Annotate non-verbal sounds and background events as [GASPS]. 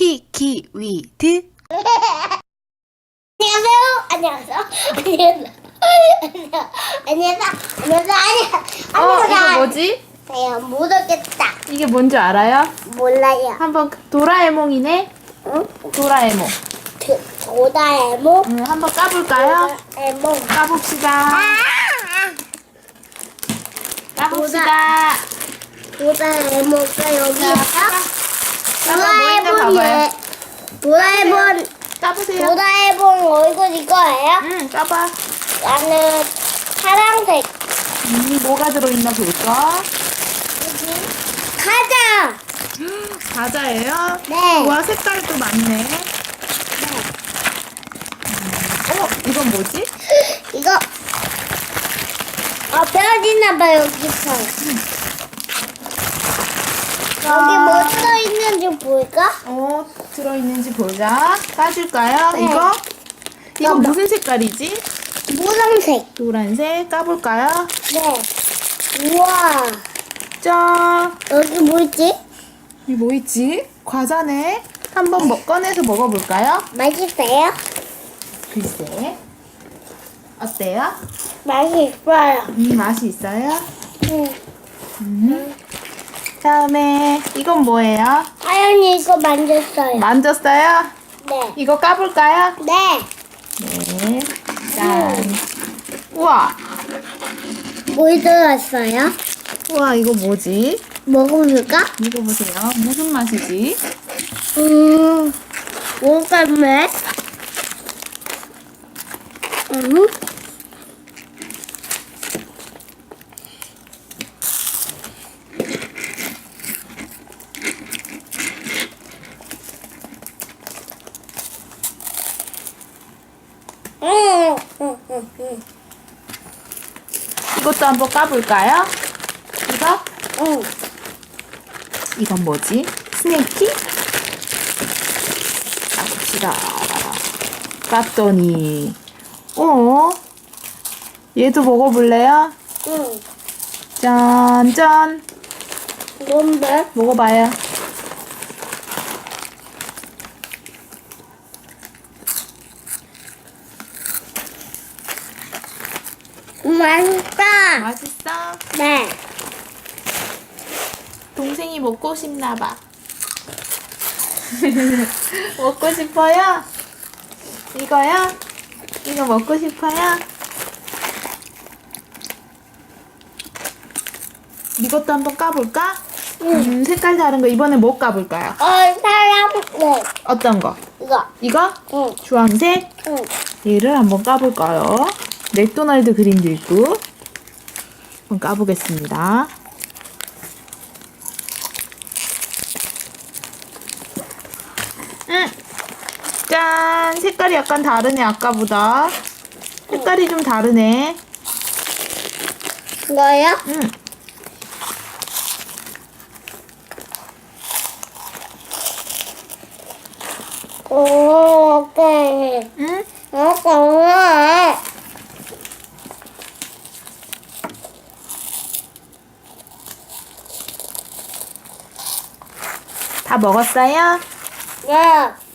키키위드 안녕하세요. 안녕하세요. 안녕하세요. 안녕하세요. 안녕하세요. 안녕하세요. 어 이거 뭐지? 내가 못 얻겠다. 이게 뭔지 알아요? 몰라요. 한번 도라에몽이네 응? 도라에몽 그, 도다에몽? 응, 한번 까볼까요? 도다에몽. 까봅시다 아! 까봅시다 도다에몽가 여기 자, 있어? 까봐 뭐 있나 봐봐요 도라에몽. 도라에몽. 까보세요 도라에몽 얼굴 이거예요? 응 까봐 나는 파란색. 음, 뭐가 들어있나 볼까? 가자. [GASPS] 과자예요? 네. 와 색깔도 많네 어머 이건 뭐지? [LAUGHS] 이거 어 뼈지나 봐 여기서 여기 뭐 들어 있는지 볼까? 어 들어있는지 보자 까줄까요? 네. 이거? 이거 까봐. 무슨 색깔이지? 노란색 노란색 까볼까요? 네 우와 짠 여기 뭐지? 이게 뭐 있지? 과자네 한번 먹, 꺼내서 먹어볼까요? 맛있어요? 글쎄 어때요? 맛있어요 음 맛이 있어요? 응. 음. 다음에 이건 뭐예요? 하연이 이거 만졌어요 만졌어요? 네 이거 까볼까요? 네. 네. 짠. 우와. 뭐 들어갔어요? 우와, 이거 뭐지? 먹어볼까? 이거 보세요. 무슨 맛이지? 음 오감매 음 이것도 한번 까볼까요? 이거? 음. 이건 뭐지? 스네이키? 까봅시다. 깠더니, 어? 얘도 먹어볼래요? 음. 짠, 짠. 뭔데? 먹어봐요. 맛있다. 맛있어? 네. 동생이 먹고 싶나 봐. [LAUGHS] 먹고 싶어요? 이거요? 이거 먹고 싶어요? 이것도 한번 까볼까? 음, 색깔 다른 거 이번에 뭐 까볼까요? 어, 사람, 네. 어떤 거? 이거. 이거? 응, 주황색? 응. 얘를 한번 까볼까요? 맥도날드 그림도 있고 한번 까보겠습니다. 음, 짠! 색깔이 약간 다르네 아까보다. 색깔이 좀 다르네. 이거요? 음, 오, 오케이. 음, 오케이. 다 먹었어요? 네.